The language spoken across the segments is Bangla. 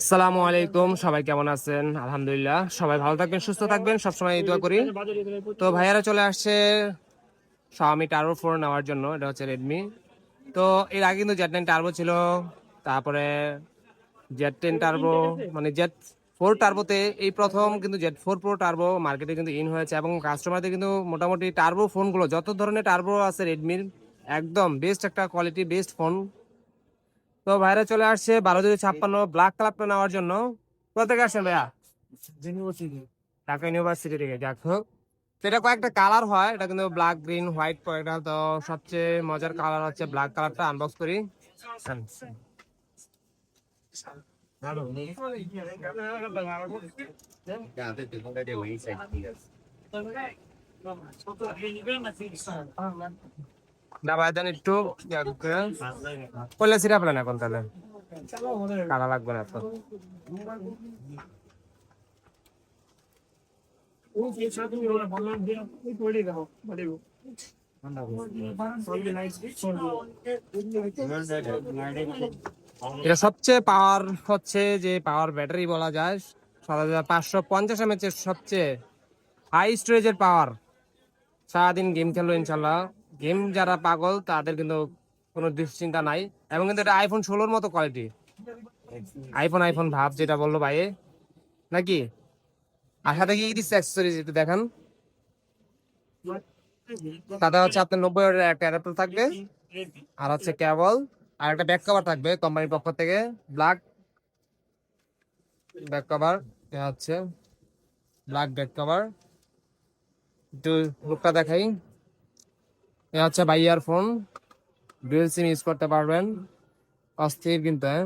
আসসালামু আলাইকুম, সবাই কেমন আছেন? আলহামদুলিল্লাহ, সবাই ভালো থাকবেন, সুস্থ থাকবেন সবসময় দোয়া করি। তো ভাইয়ারা চলে আসছে Xiaomi টার্বো ফোর নেওয়ার জন্য, এটা হচ্ছে রেডমি তো এর আগে কিন্তু জেড নাইন টার্বো ছিল, তারপরে জেড টেন টার্বো মানে জেড ফোর টার্বোতে এই প্রথম কিন্তু জেড ফোর প্রো টার্বো মার্কেটে কিন্তু ইন হয়েছে, এবং কাস্টমারদের কিন্তু মোটামুটি টার্বো ফোনগুলো যত ধরনের টার্বো আছে রেডমির একদম বেস্ট একটা কোয়ালিটি বেস্ট ফোন তো ভাইরা চলে আসছে বারো দুই ছাপ্পান্ন ব্ল্যাক কালারটা নেওয়ার জন্য। কোথা আসছেন ভাইয়া? ঢাকা ইউনিভার্সিটি থেকে যাক হোক। এটা কয়েকটা কালার হয় এটা কিন্তু ব্ল্যাক গ্রিন হোয়াইট কয়েকটা তো সবচেয়ে মজার কালার হচ্ছে ব্ল্যাক কালারটা আনবক্স করি। না দেন একটু এখন তাহলে। কালা লাগবে না এখন এটা সবচেয়ে পাওয়ার হচ্ছে যে পাওয়ার ব্যাটারি বলা যায়। সাত হাজার পাঁচশো পঞ্চাশ এমএচ সবচেয়ে হাই স্টোরেজের পাওয়ার সারাদিন গেম খেললো ইনশাল্লাহ। গেম যারা পাগল, তাদের কিন্তু কোনো দুশ্চিন্তা নাই। এবং কিন্তু এটা আইফোন ষোলোর মতো কোয়ালিটি আইফোন আইফোন ভাব যেটা বলল ভাইয়ে। নাকি? আর সাথে কি দিচ্ছে অ্যাক্সেসরিজ একটু দেখান। সাথে হচ্ছে আপনার নব্বই হাজার একটা অ্যাডাপ্টার থাকবে। আর হচ্ছে কেবল আর একটা ব্যাক কভার থাকবে কোম্পানির পক্ষ থেকে। ব্ল্যাক ব্যাক কভার হচ্ছে ব্ল্যাক ব্যাক কভার একটু লুকটা দেখাই। এ হচ্ছে বাইয়ার ফোন ডুয়েল সিম ইউজ করতে পারবেন। অস্থির কিন্তু হ্যাঁ।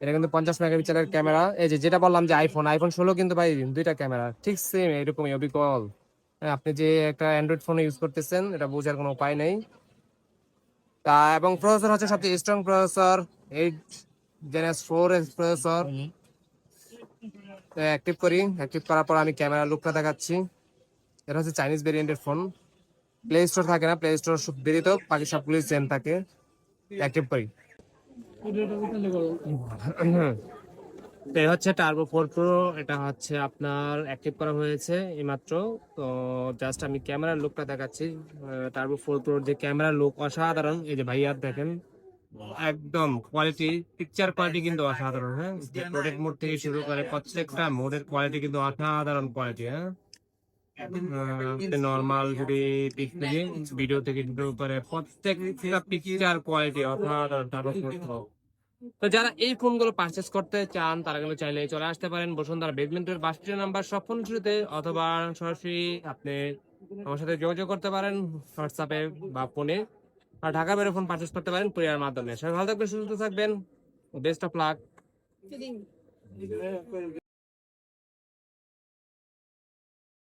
এটা কিন্তু পঞ্চাশ মেগাপিক্সেলের ক্যামেরা। এই যে যেটা বললাম যে আইফোন আইফোন ষোলো কিন্তু ভাই দুইটা ক্যামেরা। ঠিক সেম এরকমই অবিকল হ্যাঁ, আপনি যে একটা অ্যান্ড্রয়েড ফোন ইউজ করতেছেন এটা বোঝার কোনো উপায় নেই। তা এবং প্রসেসর হচ্ছে সবচেয়ে strong processor eight gen S four S processor active করি। অ্যাক্টিভ করার পর আমি ক্যামেরা লুকটা দেখাচ্ছি। এটা হচ্ছে চাইনিজ ভেরিয়েন্টের ফোন প্লে স্টোর থাকে না প্লে স্টোর তো বাকি সবগুলি সেম থাকে। অ্যাক্টিভ করি। এই হচ্ছে টার্বো ফোর প্রো এটা হচ্ছে আপনার অ্যাক্টিভ করা হয়েছে এইমাত্র। তো জাস্ট আমি ক্যামেরার লুকটা দেখাচ্ছি। টার্বো ফোর প্রোর যে ক্যামেরার লুক অসাধারণ, এই যে ভাইয়ার দেখেন। একদম কোয়ালিটি পিকচার কোয়ালিটি কিন্তু অসাধারণ হ্যাঁ? প্রোডাক্ট মোড থেকে শুরু করে প্রত্যেকটা মোডের কোয়ালিটি কিন্তু অসাধারণ কোয়ালিটি হ্যাঁ? নর্মাল যদি পিক থেকে ভিডিও থেকে শুরু করে প্রত্যেকটা পিকচার কোয়ালিটি প্রো তো যারা এই ফোনগুলো পারচেস করতে চান তারা কিন্তু চাইলে চলে আসতে পারেন বসুন্ধরা বেডমিন্টনের বাসটির নাম্বার সব ফোন শুরুতে অথবা সরাসরি আপনি আমার সাথে যোগাযোগ করতে পারেন হোয়াটসঅ্যাপে বা ফোনে আর ঢাকা বেরো ফোন পারচেস করতে পারেন কুরিয়ার মাধ্যমে। সবাই ভালো থাকবেন সুস্থ থাকবেন। Best of luck